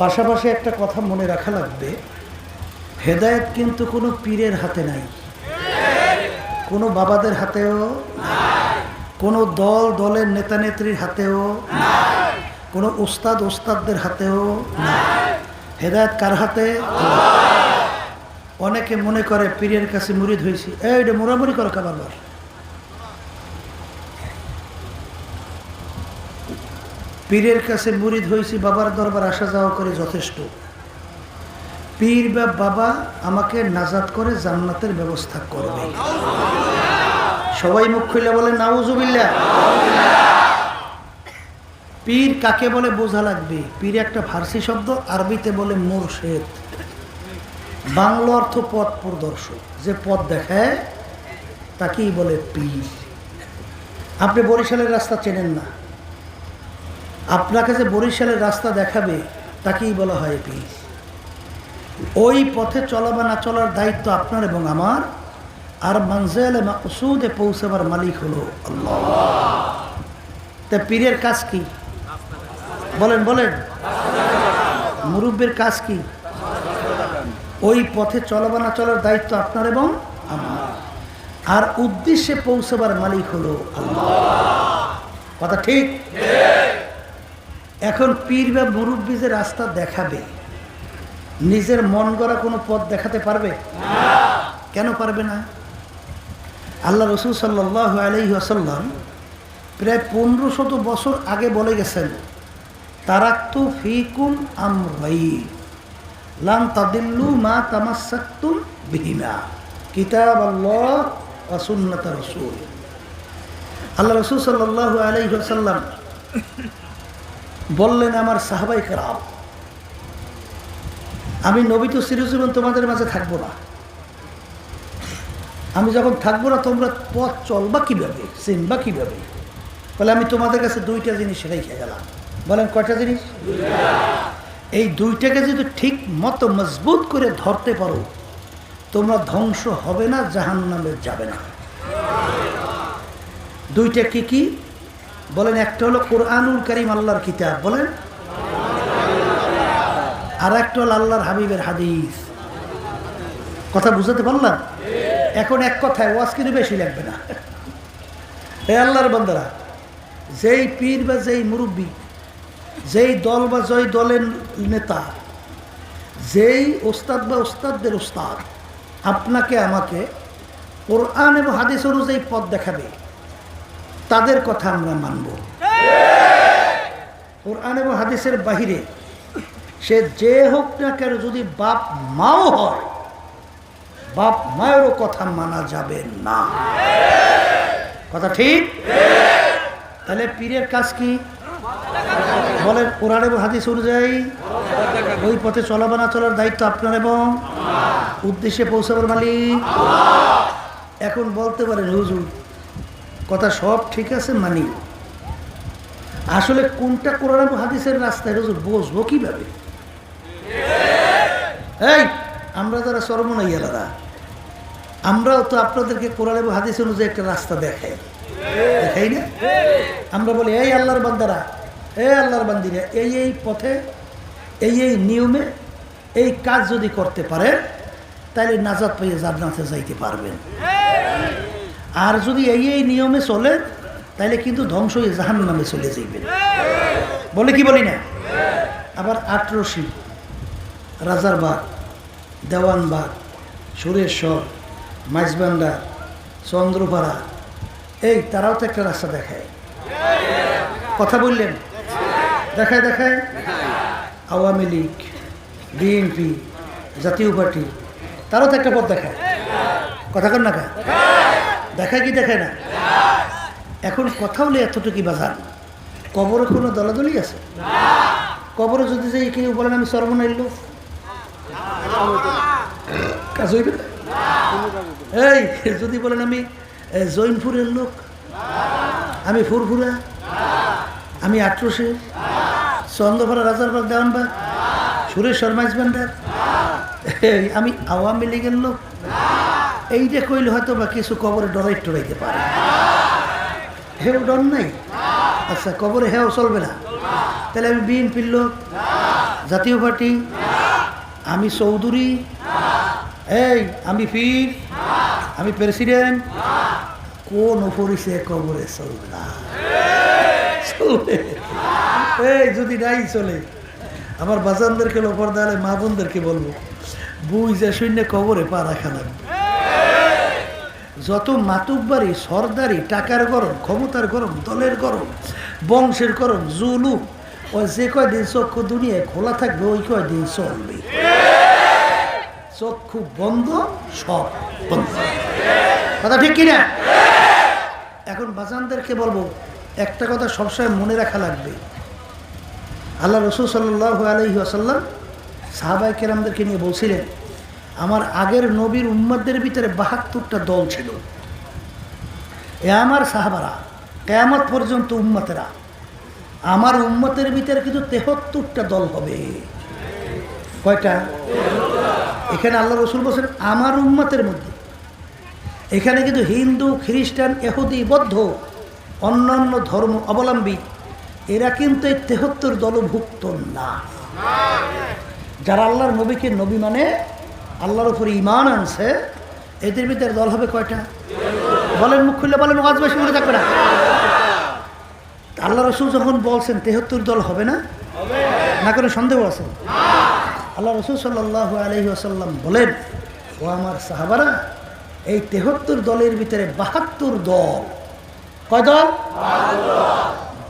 পাশাপাশি একটা কথা মনে রাখা লাগবে, হেদায়েত কিন্তু কোনো পীরের হাতে নাই। কোনো বাবাদের হাতেও কোনো দল, দলের নেতা নেত্রীর হাতেও কোনো ওস্তাদ ওস্তাদদের হাতেও হেদায়েত কার হাতে? অনেকে মনে করে পীরের কাছে মুরিদ হয়েছি। এই এটা মোরামুরি করে কাবার পীরের কাছে মুরিদ হয়েছি, বাবার দরবার আসা যাওয়া করে যথেষ্ট। পীর বা বাবা আমাকে নাজাদ করে জান্নাতের ব্যবস্থা করবে। সবাই মুখ খুলে বলে নাউজুবিল্লা পীর কাকে বলে বোঝা লাগবে? পীর একটা ফার্সি শব্দ, আরবিতে বলে মুর্শেদ। বাংলা অর্থ পথ প্রদর্শক। যে পথ দেখায় তাকেই বলে পীর। আপনি বরিশালের রাস্তা চেনেন না। আপনাকে যে বরিশালের রাস্তা দেখাবে, তাকেই বলা হয় পীর ওই পথে চলা বা না চলার দায়িত্ব আপনার এবং আমার। আর মঞ্জেল মাকসুদে পৌঁছাবার মালিক হলো তা পীরের কাজ কি? বলেন বলেন। মুরব্বের কাজ কি? ওই পথে চলা বা না চলার দায়িত্ব আপনার এবং আমার। আর উদ্দেশ্যে পৌঁছাবার মালিক হলো কথা ঠিক? এখন পীর বা মুরব্বী যে রাস্তা দেখাবে, নিজের মন গড়া কোনো পথ দেখাতে পারবে? কেন পারবে না? আল্লাহ রসুল সাল্লাহ আলহি আসাল্লাম প্রায় পনেরো শত বছর আগে বলে গেছেন, তারাক্তু ফিকুম আমরাই লাম তাদিল্লু মা তামাসাক্তুম বিহিমা কিতাব আল্লাহ রসুল। আল্লাহ রসুল সাল্লাহ আলহি আসাল্লাম বললেন আমার সাহাবাই খারাপ আমি নবী তো চিরজীবন তোমাদের মাঝে থাকব না। আমি যখন থাকব না, তোমরা পথ চলবা কীভাবে, চিনবা কীভাবে? বলে, আমি তোমাদের কাছে দুইটা জিনিস রেখে গেলাম। বলেন, কয়টা জিনিস? এই দুইটাকে যদি ঠিক মতো মজবুত করে ধরতে পারো, তোমরা ধ্বংস হবে না জাহান নামে যাবে না। দুইটা কি কি? বলেন, একটা হলো কোরআনুল করিম আল্লাহর কিতাব, বলেন। আর একটা হল আল্লাহর হাবিবের হাদিস। কথা বুঝাতে পারলাম? এখন এক কথায় ওয়াজ কিন্তু বেশি লাগবে না। এই আল্লাহর বন্দারা, যেই পীর বা যেই মুরব্বী, যেই দল বা যেই দলের নেতা, যেই ওস্তাদ বা ওস্তাদদের ওস্তাদ, আপনাকে আমাকে কোরআন এবং হাদিস অনুযায়ী পথ দেখাবে। তাদের কথা আমরা মানব। কোরআন এবং হাদিসের বাহিরে সে যে হোক না কেন যদি বাপ মাও হয়, বাপ মায়েরও কথা মানা যাবে না। কথা ঠিক? তাহলে পীরের কাজ কি? বলেন, কোরআন এবং হাদিস অনুযায়ী ওই পথে চলাবা না চলার দায়িত্ব আপনার এবং উদ্দেশ্যে পৌঁছাবার মালিক। এখন বলতে পারেন, হুজুর কথা সব ঠিক আছে, মানি। আসলে কোনটা কোরআন হাদিসের রাস্তায় হুজুর বসবো কীভাবে? এই, আমরা যারা সর্বনাইয়ালারা আমরাও তো আপনাদেরকে কোরআন এবং হাদিস অনুযায়ী একটা রাস্তা দেখাই। দেখাই না? আমরা বলি, এই আল্লাহর বান্দারা, এই আল্লাহর বান্দিরা, এই এই পথে, এই এই নিয়মে এই কাজ যদি করতে পারেন তাহলে নাজাদ পাইয়ে জান্নাতে যাইতে পারবেন। আর যদি এই এই নিয়মে চলে তাহলে কিন্তু ধ্বংস জাহান নামে চলে যাইবেন বলে কি বলি না? আবার আটরশি রাজারবাগ দেওয়ানবাগ সুরেশ্বর মাইজবান্ডা চন্দ্রপাড়া, এই তারাও তো একটা রাস্তা দেখায়। কথা বললেন? দেখায় দেখায়? Awami League, BNP, Jatiya Party, তারাও তো একটা পথ দেখায়। কথা কর না দেখায় কি দেখায় না? এখন কথা হলে এতটুকু বাজার কবরে কোনো দলাদলি আছে? কবরে যদি যে কেউ বলেন, আমি সর্বনাইল লোক। কাজ হইবে? এই, যদি বলেন, আমি জৈনপুরের লোক। আমি ফুরফুরা? আমি আট্রসে? চন্দ্রপাড়া রাজারবাগ দেওয়ানবাগ? সুরেশ শর্মা ইসবান্ডার এই, আমি আওয়ামী লীগের লোক? এইটা কইলে হয়তো বা কিছু কবরে ডরাই টরাইতে পারে। হেও ডর নাই? আচ্ছা কবরে হেও চলবে না। তাহলে আমি বিএনপির লোক, জাতীয় পার্টি, আমি চৌধুরী, এই, আমি পীর, আমি প্রেসিডেন্ট, কোন অপরিচয় কবরে চলবে না। চলে এই, যদি নাই চলে, আমার বাজানদেরকে লোপর দেয়ালে মা বোনদেরকে বলব, বুঝ যে শূন্য কবরে পা রাখা লাগবে। যত মাতুকবাড়ি সর্দারি, টাকার গরম, ক্ষমতার গরম, দলের গরম, বংশের গরম, জুলুম, ও যে কয়দিন চক্ষু দুনিয়ায় খোলা থাকবে, ওই কয়দিন চলবে। চক্ষু বন্ধ, সব বন্ধ। কথা ঠিক কিনা? এখন বাজানদেরকে বলব, একটা কথা সবসময় মনে রাখা লাগবে। আল্লাহ রসুল সাল্লাহ আলহি আসাল্লাম সাহাবাই কেরামদেরকে নিয়ে বলছিলেন আমার আগের নবীর উম্মদের ভিতরে বাহাত্তরটা দল ছিল। এ আমার সাহাবারা, কেয়ামত পর্যন্ত উম্মতেরা। আমার উম্মতের ভিতরে কিন্তু তেহত্তরটা দল হবে। কয়টা? এখানে আল্লাহ রসুল বলছেন, আমার উম্মতের মধ্যে। এখানে কিন্তু হিন্দু, খ্রিস্টান এহুদি বৌদ্ধ, অন্যান্য ধর্ম অবলম্বী, এরা কিন্তু এই তেহত্তর দলভুক্ত না। যারা আল্লাহর নবীকে নবী মানে আল্লাহর উপরে ইমান আনছে, এদের ভিতরে দল হবে কয়টা? বলেন, মুখ খুললে বলেন থাকবে না। আল্লাহ রসুল যখন বলছেন, তেহত্তর দল হবে না? না কোনো সন্দেহ আছে? আল্লাহ রসুল সাল্লাহ আলহি আসাল্লাম বলেন, ও আমার সাহাবারা, এই তেহত্তর দলের ভিতরে বাহাত্তর দল, কয় দল?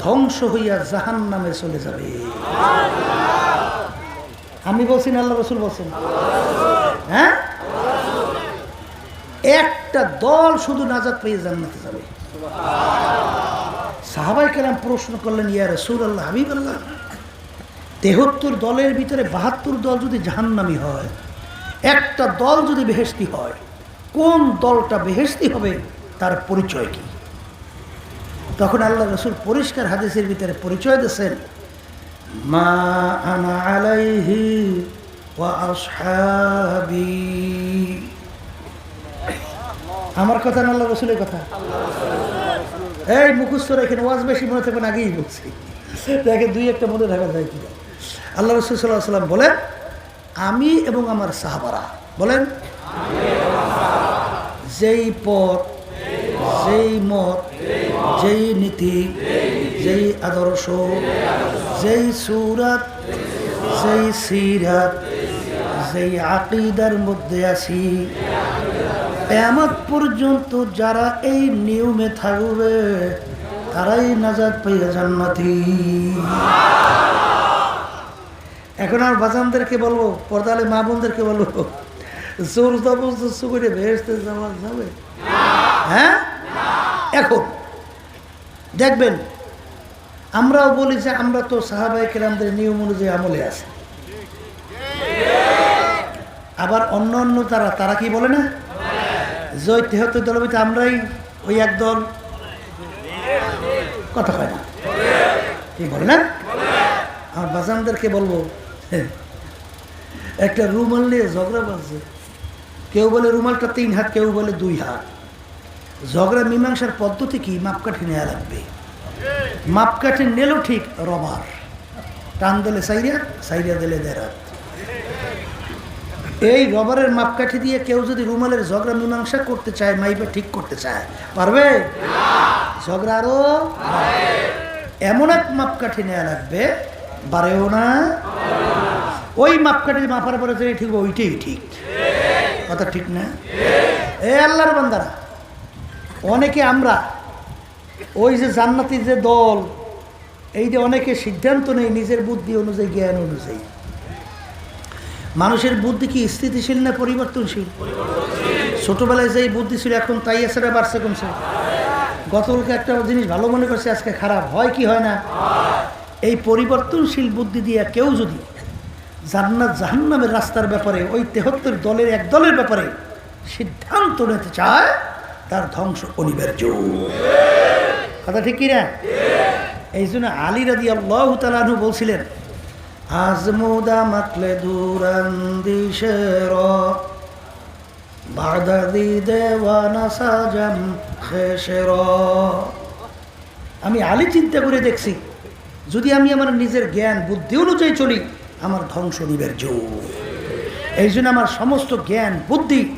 ধ্বংস হইয়া জাহান নামে চলে যাবে। আমি বলছি না, আল্লাহ রসুল বলছেন। হ্যাঁ? একটা দল শুধু নাজাদ পেয়ে জান্নাতে যাবে। সাহাবাই কেরাম প্রশ্ন করলেন, ইয়া রসুল আল্লাহ হাবিব আল্লাহ তেহত্তর দলের ভিতরে বাহাত্তর দল যদি জাহান্নামি হয়, একটা দল যদি বেহেস্তি হয়, কোন দলটা বেহেস্তি হবে তার পরিচয় কি? তখন আল্লাহ রসুল পরিষ্কার হাদিসের ভিতরে পরিচয় দিয়েছেন, মা আনা আলাইহি ওয়া আসহাবি আমার কথা না আল্লাহ রসুলের কথা? এই মুখস্থরা এখানে ওয়াজ বেশি মনে থাকবেন আগেই বলছি। দেখে দুই একটা মনে থাকা যায় কি আল্লাহ রসুল সাল্লাহ সাল্লাম বলেন, আমি এবং আমার সাহাবারা। বলেন, যেই পথ, যেই মত, যেই নীতি, যেই আদর্শ, যেই সুরাত, যেই সিরাত যেই আকিদার মধ্যে আছি। এমত পর্যন্ত যারা এই নিয়মে থাকবে, তারাই নাজাদ পাইয়া জান্নাতি। এখন আর বাজানদেরকে বলব, পর্দালে মা বোনদেরকে বলব, জোর জবরদস্ত করে ভেসতে যাওয়া যাবে? হ্যাঁ? এখন দেখবেন, আমরাও বলি যে আমরা তো সাহাবাই কেরামদের নিয়ম অনুযায়ী আমলে আছি। আবার অন্য অন্য তারা তারা কি বলে না? জয় তেহত্তর দলবিতে আমরাই ওই এক দল কথা হয় না। কি বলে না? আমার বাজানদেরকে বলব একটা রুমাল নিয়ে ঝগড়া বাজছে কেউ বলে রুমালটা তিন হাত, কেউ বলে দুই হাত। ঝগড়া মীমাংসার পদ্ধতি কি? মাপকাঠি নেওয়া লাগবে। মাপকাঠি নিলেও ঠিক রবার। টান দিলে সাইরিয়া সাইরিয়া দিলে দেড় এই রবারের মাপকাঠি দিয়ে কেউ যদি রুমালের ঝগড়া মীমাংসা করতে চায় মাইবা ঠিক করতে চায় পারবে? ঝগড়া আরও এমন এক মাপকাঠি নেওয়া লাগবে বারেও না ওই মাপকাঠি মাপার পরে যে ঠিক ওইটাই ঠিক। কথা ঠিক না? এ আল্লাহর বান্দারা অনেকে আমরা ওই যে জান্নাতি যে দল এই যে অনেকে সিদ্ধান্ত নেই নিজের বুদ্ধি অনুযায়ী জ্ঞান অনুযায়ী। মানুষের বুদ্ধি কি স্থিতিশীল না পরিবর্তনশীল? ছোটবেলায় যেই বুদ্ধি ছিল, এখন তাই আছে না বাড়ছে কমছে? গতকালকে একটা জিনিস ভালো মনে করছে, আজকে খারাপ। হয় কি হয় না? এই পরিবর্তনশীল বুদ্ধি দিয়ে কেউ যদি জান্নাত জাহান্নামের রাস্তার ব্যাপারে, ওই তেহত্তর দলের এক দলের ব্যাপারে সিদ্ধান্ত নিতে চায়, তার ধ্বংস অনিবার্য। কথা ঠিক কিনা এই জন্য আলী রাদি আল্লাহ বলছিলেন আজমুদা মাতলে দুরান্দিশের বাদাদি দেওয়ানা সাজাম শেষের আমি আলী চিন্তা করে দেখছি, যদি আমি আমার নিজের জ্ঞান, বুদ্ধি অনুযায়ী চলি, আমার ধ্বংস নিবের জোর। এই জন্য আমার সমস্ত জ্ঞান, বুদ্ধি